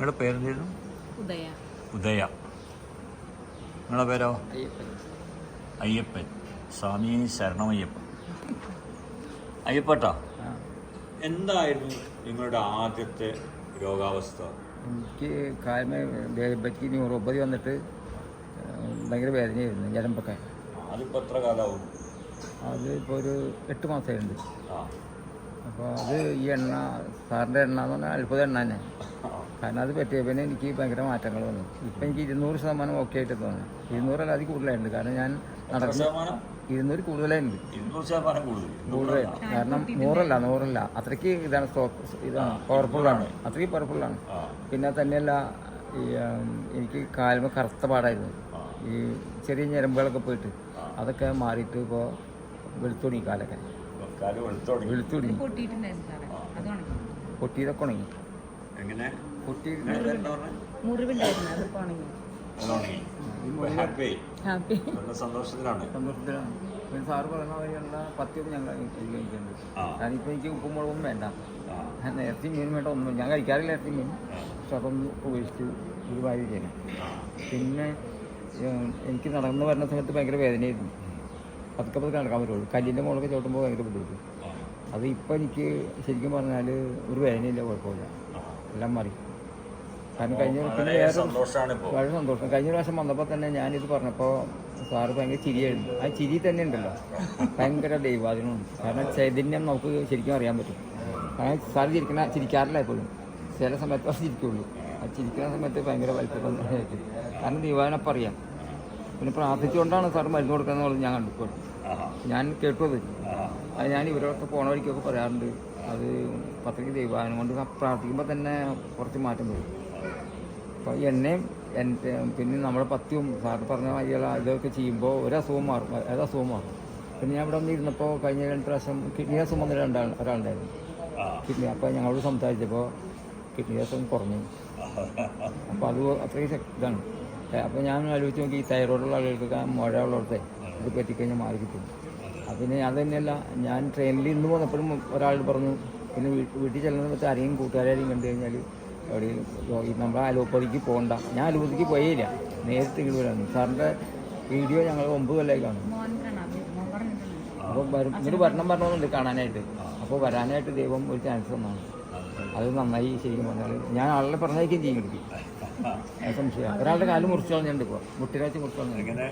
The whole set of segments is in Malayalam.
നിങ്ങളുടെ പേരെന്തായിരുന്നു? ഉദയ. ഉദയ. നിങ്ങളെ പേരോ? അയ്യപ്പൻ. സ്വാമി ശരണമയ്യപ്പൻ. അയ്യപ്പട്ടാ? എന്തായിരുന്നു നിങ്ങളുടെ ആദ്യത്തെ രോഗാവസ്ഥ? എനിക്ക് കാൽമ പറ്റി ന്യൂറോപ്പതി വന്നിട്ട് ഭയങ്കര വേദനയായിരുന്നു ഞരമ്പൊക്കെ. അതിപ്പോൾ എത്ര കാലമാവും? അത് ഇപ്പോൾ ഒരു എട്ട് മാസമായിട്ടുണ്ട്. അപ്പോൾ അത് ഈ എണ്ണ സാറിന്റെ എണ്ണ എന്ന് പറഞ്ഞാൽ അത്ഭുത എണ്ണ തന്നെ. കാരണം അത് പറ്റിയ പിന്നെ എനിക്ക് ഭയങ്കര മാറ്റങ്ങൾ വന്നു. ഇപ്പം എനിക്ക് ഇരുന്നൂറ് ശതമാനം ഓക്കെ ആയിട്ട് തോന്നുന്നു. ഇരുന്നൂറല്ല അതിൽ കൂടുതലായിട്ടുണ്ട്. കാരണം ഞാൻ നടക്കുന്ന ഇരുന്നൂറ് കൂടുതലായിട്ടുണ്ട്. കൂടുതലായിട്ട് കാരണം നൂറല്ല നൂറല്ല. അത്രയ്ക്ക് ഇതാണ് സ്റ്റോക്ക് ഇതാണ് പവർഫുള്ളാണ് അത്രയ്ക്ക് പവർഫുള്ളാണ് പിന്നെ തന്നെയല്ല ഈ എനിക്ക് കാൽമ കറുത്ത പാടായിരുന്നു. ഈ ചെറിയ ഞരമ്പുകളൊക്കെ പോയിട്ട് അതൊക്കെ മാറിയിട്ട് ഇപ്പോൾ വെളുത്തുണി കാലൊക്കെ. കാൽ വെളുത്തു തുടങ്ങി. വെളുത്തുണി പൊട്ടിയതൊക്കെ ഉണങ്ങി. എങ്ങനെ? മുറിവുണ്ടായിരുന്നു അത് ഉണങ്ങി. ഹാപ്പി ഹാപ്പി നല്ല സന്തോഷത്തിലാണ്. സന്തോഷത്തിലാണ്. പിന്നെ സാറ് പറഞ്ഞ വഴിയുള്ള പത്തിയൊക്കെ ഞങ്ങൾ കഴിക്കുന്നുണ്ട്. ഞാനിപ്പോൾ എനിക്ക് ഉപ്പും മുളകും വേണ്ട. നേരത്തെ മീൻ വേണ്ട ഒന്നും ഞാൻ കഴിക്കാറില്ല നേരത്തെ മീൻ പക്ഷെ അതൊന്ന് ഉപേക്ഷിച്ചു ഒരു വാരി ചെയ്യണം പിന്നെ എനിക്ക് നടന്നു വരുന്ന സമയത്ത് ഭയങ്കര വേദനയായിരുന്നു. പതുക്കെ പതുക്കെ നടക്കാൻ പറ്റുള്ളൂ. കല്ലിന്റെ മുകളൊക്കെ ചോട്ടുമ്പോൾ ഭയങ്കര ബുദ്ധിമുട്ട്. അത് ഇപ്പോൾ എനിക്ക് ശരിക്കും പറഞ്ഞാൽ ഒരു വേദനയില്ല കുഴപ്പമില്ല. എല്ലാം മാറി. കാരണം കഴിഞ്ഞ പിന്നെ വളരെ വേറെ വളരെ സന്തോഷം. കഴിഞ്ഞ പ്രാവശ്യം വന്നപ്പോൾ തന്നെ ഞാനിത് പറഞ്ഞപ്പോൾ സാറ് ഭയങ്കര ചിരിയായിരുന്നു. ആ ചിരി തന്നെ ഉണ്ടല്ലോ. ഭയങ്കര ദൈവാധീനമുണ്ട് കാരണം ചൈതന്യം നമുക്ക് ശരിക്കും അറിയാൻ പറ്റും. കാരണം സാറ് ചിരിക്കണ ചിരിക്കാറില്ല എപ്പോഴും. ചില സമയത്ത് ചിരിക്കുള്ളൂ. ആ ചിരിക്കുന്ന സമയത്ത് ഭയങ്കര വലിപ്പം കാരണം ദൈവാദിനപ്പം അറിയാം. പിന്നെ പ്രാർത്ഥിച്ചുകൊണ്ടാണ് സാർ മരുന്ന് കൊടുക്കുന്നത് ഞാൻ കണ്ടു. ഞാൻ കേട്ടത് അത്. ഞാൻ ഇവരോടൊക്കെ പോണ വഴിക്കൊക്കെ പറയാറുണ്ട്. അത് പത്രയ്ക്ക് ദൈവാനം കൊണ്ട് പ്രാർത്ഥിക്കുമ്പോൾ തന്നെ കുറച്ച് മാറ്റം വരും. അപ്പോൾ എന്നെയും എന്റെ പിന്നെ നമ്മൾ പത്യവും സാർ പറഞ്ഞ മാതിരിയുള്ള ഇതൊക്കെ ചെയ്യുമ്പോൾ ഒരു അസുഖം മാറും ഏത് അസുഖം മാറും. പിന്നെ ഞാൻ ഇവിടെ വന്നിരുന്നപ്പോൾ കഴിഞ്ഞ രണ്ട് പ്രാവശ്യം കിഡ്നി അസുഖം വന്ന രണ്ടാൾ ഒരാളുണ്ടായിരുന്നു. കിഡ്നി അപ്പോൾ ഞങ്ങളോട് സംസാരിച്ചപ്പോൾ കിഡ്നി അസുഖം കുറഞ്ഞു. അപ്പോൾ അത് അത്രയും ഇതാണ്. അപ്പോൾ ഞാൻ ആലോചിച്ച് നോക്കി ഈ തൈറോയിഡുള്ള ആളുകൾക്ക് മുഴ ഉള്ളിടത്തെ ഇത് പറ്റിക്കഴിഞ്ഞാൽ മാറി കിട്ടും. അതിന് അത് തന്നെയല്ല ഞാൻ ട്രെയിനിൽ ഇന്ന് പോന്നപ്പോഴും ഒരാൾ പറഞ്ഞു പിന്നെ വീട്ടിൽ ചെല്ലുന്ന വെച്ചാൽ ആരെയും കൂട്ടുകാരെയും കണ്ടു കഴിഞ്ഞാൽ എവിടെയും നമ്മൾ അലോപ്പതിക്ക് പോകണ്ട ഞാൻ അലോപ്പതിക്ക് പോയില്ല നേരത്തെ ഇങ്ങോട്ട് വരാണ് സാറിന്റെ വീഡിയോ ഞങ്ങൾ ഒമ്പത് കൊല്ലമായി കാണും. അപ്പോൾ വരും. ഇങ്ങോട്ട് വരണം പറഞ്ഞോന്നുണ്ട് കാണാനായിട്ട്. അപ്പോൾ വരാനായിട്ട് ദൈവം ഒരു ചാൻസ് തന്നാണ്. അത് നന്നായി ശരിക്കും പറഞ്ഞാൽ ഞാൻ ആളെ പറഞ്ഞയക്കുകയും ചെയ്യും കിട്ടി അത് സംശയം ഒരാളുടെ കാൽ മുറിച്ചു കളഞ്ഞിട്ടുണ്ട് ഇപ്പോൾ മുട്ടിരാച്ച് മുറിച്ചു കളഞ്ഞിട്ടുണ്ട്.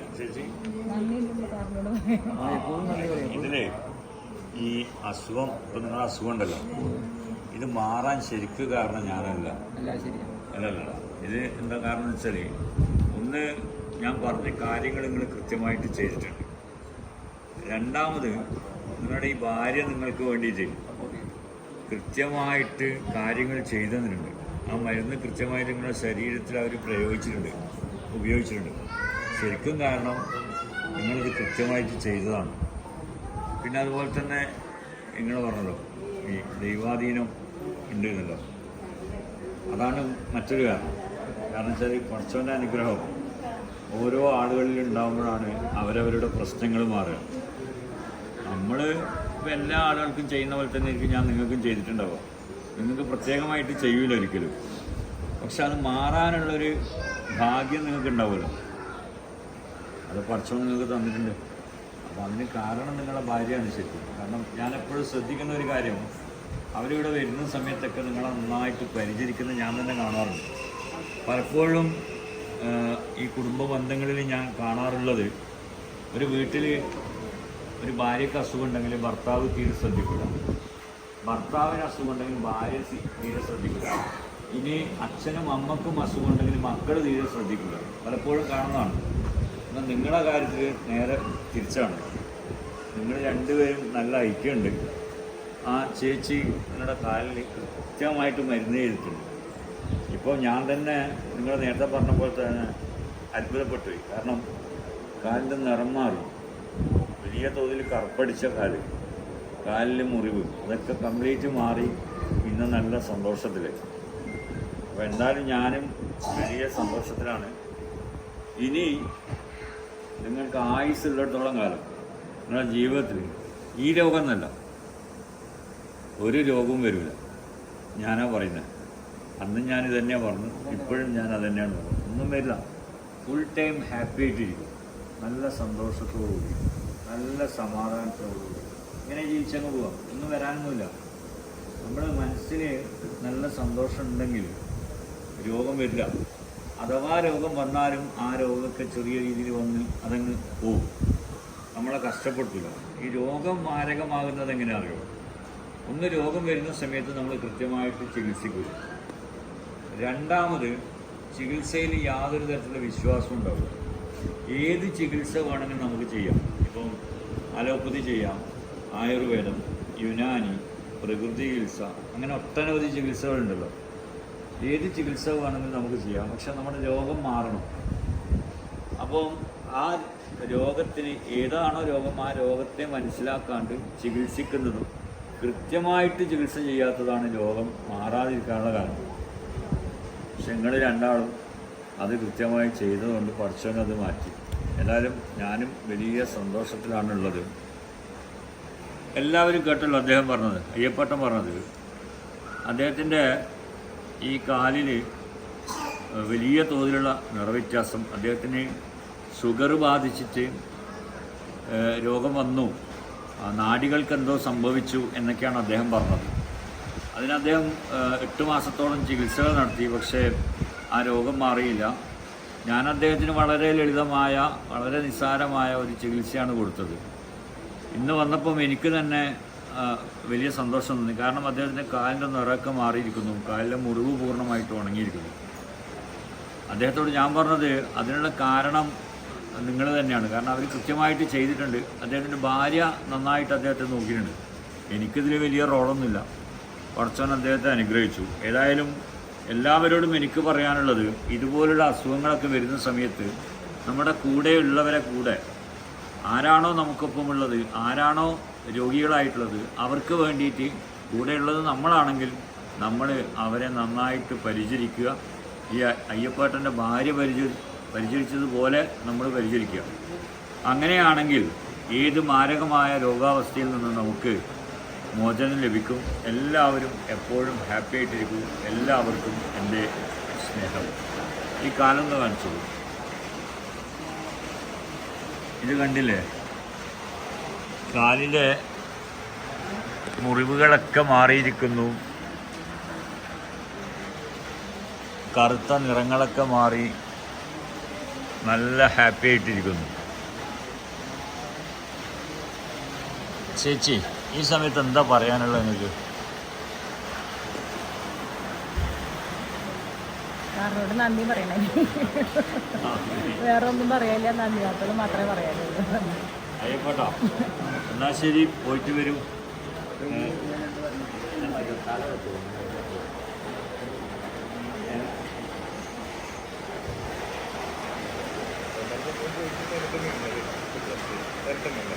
ഈ അസുഖം ഇപ്പം നിങ്ങളുടെ അസുഖം ഉണ്ടല്ലോ. ഇത് മാറാൻ ശരിക്ക് കാരണം ഞാനല്ല. അല്ലല്ല ഇത് എന്താ കാരണം വെച്ചാൽ വെച്ചാൽ ഒന്ന് ഞാൻ പറഞ്ഞ കാര്യങ്ങൾ നിങ്ങൾ കൃത്യമായിട്ട് ചെയ്തിട്ടുണ്ട്. രണ്ടാമത് നിങ്ങളുടെ ഈ ഭാര്യ നിങ്ങൾക്ക് വേണ്ടി ചെയ്യും കൃത്യമായിട്ട് കാര്യങ്ങൾ ചെയ്തതിനുണ്ട്. ആ മരുന്ന് കൃത്യമായിട്ട് നിങ്ങളുടെ ശരീരത്തിൽ അവർ പ്രയോഗിച്ചിട്ടുണ്ട് ഉപയോഗിച്ചിട്ടുണ്ട്. ശരിക്കും കാരണം നിങ്ങളിത് കൃത്യമായിട്ട് ചെയ്തതാണ്. പിന്നെ അതുപോലെ തന്നെ നിങ്ങൾ പറഞ്ഞല്ലോ ഈ ദൈവാധീനം ഉണ്ട് എന്നല്ലോ അതാണ് മറ്റൊരു കാരണം. കാരണം വെച്ചാൽ കുറച്ചവന്റെ അനുഗ്രഹം ഓരോ ആളുകളിൽ ഉണ്ടാകുമ്പോഴാണ് അവരവരുടെ പ്രശ്നങ്ങൾ മാറുക. നമ്മൾ ഇപ്പോൾ എല്ലാ ആളുകൾക്കും ചെയ്യുന്ന പോലെ തന്നെ ആയിരിക്കും ഞാൻ നിങ്ങൾക്കും ചെയ്തിട്ടുണ്ടാവുക. നിങ്ങൾക്ക് പ്രത്യേകമായിട്ട് ചെയ്യൂല ഒരിക്കലും. പക്ഷെ അത് മാറാനുള്ളൊരു ഭാഗ്യം നിങ്ങൾക്ക് ഉണ്ടാവുമല്ലോ അത് പറിച്ചോ നിങ്ങൾക്ക് തന്നിട്ടുണ്ട്. അപ്പം അതിന് കാരണം നിങ്ങളുടെ ഭാര്യയാണ് ശരിക്കും. കാരണം ഞാൻ എപ്പോഴും ശ്രദ്ധിക്കുന്ന ഒരു കാര്യം അവരിവിടെ വരുന്ന സമയത്തൊക്കെ നിങ്ങളെ നന്നായിട്ട് പരിചരിക്കുന്നത് ഞാൻ തന്നെ കാണാറുണ്ട്. പലപ്പോഴും ഈ കുടുംബ ബന്ധങ്ങളിൽ ഞാൻ കാണാറുള്ളത് ഒരു വീട്ടിൽ ഒരു ഭാര്യയ്ക്ക് അസുഖം ഉണ്ടെങ്കിൽ ഭർത്താവ് തീരെ ശ്രദ്ധിക്കില്ല ഭർത്താവിന് അസുഖം ഉണ്ടെങ്കിൽ ഭാര്യ തീരെ ശ്രദ്ധിക്കില്ല ഇനി അച്ഛനും അമ്മക്കും അസുഖം ഉണ്ടെങ്കിൽ മക്കൾ തീരെ ശ്രദ്ധിക്കില്ല പലപ്പോഴും കാണുന്നതാണ്. എന്നാൽ നിങ്ങളുടെ കാര്യത്തിൽ നേരെ തിരിച്ചാണ്. നിങ്ങൾ രണ്ടുപേരും നല്ല ഐക്യമുണ്ട്. ആ ചേച്ചി നിങ്ങളുടെ കാലിൽ കൃത്യമായിട്ട് മരുന്ന് ചെയ്തിട്ടുണ്ട് ഇപ്പോൾ ഞാൻ തന്നെ നിങ്ങൾ നേരത്തെ പറഞ്ഞ പോലെ തന്നെ അത്ഭുതപ്പെട്ടു കാരണം കാലിന്റെ നിറം മാറി. വലിയ തോതിൽ കറുപ്പടിച്ച കാൽ. കാലിൽ മുറിവ്. അതൊക്കെ കംപ്ലീറ്റ് മാറി ഇന്ന് നല്ല സന്തോഷത്തിൽ അപ്പോൾ എന്തായാലും ഞാനും വലിയ സന്തോഷത്തിലാണ്. ഇനി നിങ്ങൾക്ക് ആയുസ് ഉള്ളിടത്തോളം കാലം. നിങ്ങളുടെ ജീവിതത്തിൽ ഈ രോഗം എന്നല്ല. ഒരു രോഗവും വരില്ല ഞാനാ പറയുന്നത് അന്ന് ഞാൻ ഇത് തന്നെയാണ് പറഞ്ഞു ഇപ്പോഴും ഞാൻ അത് തന്നെയാണ് പറഞ്ഞത് ഒന്നും വരില്ല. ഫുൾ ടൈം ഹാപ്പി ആയിട്ടിരിക്കും. നല്ല സന്തോഷത്തോടുകൂടി നല്ല സമാധാനത്തോടുകൂടി ഇങ്ങനെ ജീവിച്ചങ്ങ് പോവാം. ഒന്നും വരാനൊന്നുമില്ല. നമ്മുടെ മനസ്സിന് നല്ല സന്തോഷം ഉണ്ടെങ്കിൽ രോഗം വരില്ല. അഥവാ രോഗം വന്നാലും ആ രോഗമൊക്കെ ചെറിയ രീതിയിൽ വന്ന് അതങ്ങ് പോവും നമ്മളെ കഷ്ടപ്പെടുത്തില്ല. ഈ രോഗം മാരകമാകുന്നത് എങ്ങനെയാണ് അറിയോ ഒന്ന് രോഗം വരുന്ന സമയത്ത് നമ്മൾ കൃത്യമായിട്ട് ചികിത്സിക്കുക. രണ്ടാമത് ചികിത്സയിൽ യാതൊരു തരത്തിലുള്ള വിശ്വാസം ഉണ്ടാവില്ല. ഏത് ചികിത്സ വേണമെങ്കിലും നമുക്ക് ചെയ്യാം. ഇപ്പം അലോപ്പതി ചെയ്യാം ആയുർവേദം യുനാനി പ്രകൃതി ചികിത്സ അങ്ങനെ ഒട്ടനവധി ചികിത്സകളുണ്ടല്ലോ. ഏത് ചികിത്സ വേണമെങ്കിലും നമുക്ക് ചെയ്യാം. പക്ഷെ നമ്മുടെ രോഗം മാറണം. അപ്പം ആ രോഗത്തിന് ഏതാണോ രോഗം ആ രോഗത്തെ മനസ്സിലാക്കാണ്ട് ചികിത്സിക്കുന്നതും കൃത്യമായിട്ട് ചികിത്സ ചെയ്യാത്തതാണ് രോഗം മാറാതിരിക്കാനുള്ള കാരണം. പക്ഷെ നിങ്ങൾ രണ്ടാളും അത് കൃത്യമായി ചെയ്തതുകൊണ്ട് പഠിച്ചവൻ അത് മാറ്റി. എല്ലാവരും ഞാനും വലിയ സന്തോഷത്തിലാണുള്ളത്. എല്ലാവരും കേട്ടല്ലോ അദ്ദേഹം പറഞ്ഞത് അയ്യപ്പട്ടൻ പറഞ്ഞത്. അദ്ദേഹത്തിന്റെ ഈ കാലിൽ വലിയ തോതിലുള്ള നിറവ്യത്യാസം. അദ്ദേഹത്തിന് ഷുഗർ ബാധിച്ചിട്ട് രോഗം വന്നു. ആ, നാഡികൾക്ക് എന്തോ സംഭവിച്ചു എന്നൊക്കെയാണ് അദ്ദേഹം പറഞ്ഞത്. അതിന് അദ്ദേഹം എട്ട് മാസത്തോളം ചികിത്സകൾ നടത്തി പക്ഷേ ആ രോഗം മാറിയില്ല. ഞാൻ അദ്ദേഹത്തിന് വളരെ ലളിതമായ വളരെ നിസ്സാരമായ ഒരു ചികിത്സയാണ് കൊടുത്തത്. ഇന്ന് വന്നപ്പം എനിക്ക് തന്നെ വലിയ സന്തോഷം തോന്നി. കാരണം അദ്ദേഹത്തിന്റെ കാലിന്റെ നിറമൊക്കെ മാറിയിരിക്കുന്നു. കാലിലെ മുറിവ് പൂർണമായിട്ട് ഉണങ്ങിയിരിക്കുന്നു. അദ്ദേഹത്തോട് ഞാൻ പറഞ്ഞത് അതിനുള്ള കാരണം നിങ്ങൾ തന്നെയാണ്. കാരണം അവർ കൃത്യമായിട്ട് ചെയ്തിട്ടുണ്ട്. അദ്ദേഹത്തിന്റെ ഭാര്യ നന്നായിട്ട് അദ്ദേഹത്തെ നോക്കിയിട്ടുണ്ട്. എനിക്കിതിൽ വലിയ റോളൊന്നുമില്ല. കുറച്ചവൻ അദ്ദേഹത്തെ അനുഗ്രഹിച്ചു. ഏതായാലും എല്ലാവരോടും എനിക്ക് പറയാനുള്ളത് ഇതുപോലുള്ള അസുഖങ്ങളൊക്കെ വരുന്ന സമയത്ത് നമ്മുടെ കൂടെയുള്ളവരെ കൂടെ ആരാണോ നമുക്കൊപ്പമുള്ളത് ആരാണോ രോഗികളായിട്ടുള്ളത് അവർക്ക് വേണ്ടിയിട്ട് കൂടെയുള്ളത് നമ്മളാണെങ്കിൽ നമ്മൾ അവരെ നന്നായിട്ട് പരിചരിക്കുക. ഈ അയ്യപ്പേട്ടന്റെ ഭാര്യ പരിചരി പരിചരിച്ചതുപോലെ നമ്മൾ പരിചരിക്കുക. അങ്ങനെയാണെങ്കിൽ ഏത് മാരകമായ രോഗാവസ്ഥയിൽ നിന്ന് നമുക്ക് മോചനം ലഭിക്കും. എല്ലാവരും എപ്പോഴും ഹാപ്പി ആയിട്ടിരിക്കും. എല്ലാവർക്കും എന്റെ സ്നേഹം. ഈ കാലം ഒന്ന് കാണിച്ചോളൂ ഇത് കണ്ടില്ലേ? കാലിലെ മുറിവുകളൊക്കെ മാറിയിരിക്കുന്നു. കറുത്ത നിറങ്ങളൊക്കെ മാറി. നല്ല ഹാപ്പി ആയിട്ടിരിക്കുന്നു. ചേച്ചി ഈ സമയത്ത് എന്താ പറയാനുള്ളത് നിങ്ങൾക്ക് സാറിനോട് നന്ദി പറയണേ. വേറെ ഒന്നും പറയില്ല നന്ദി വാക്കുകൾ മാത്രമേ പറയാനുള്ളൂ. എന്നാ ശരി പോയിട്ട് വരും. ഏ, എടുക്കുന്നില്ല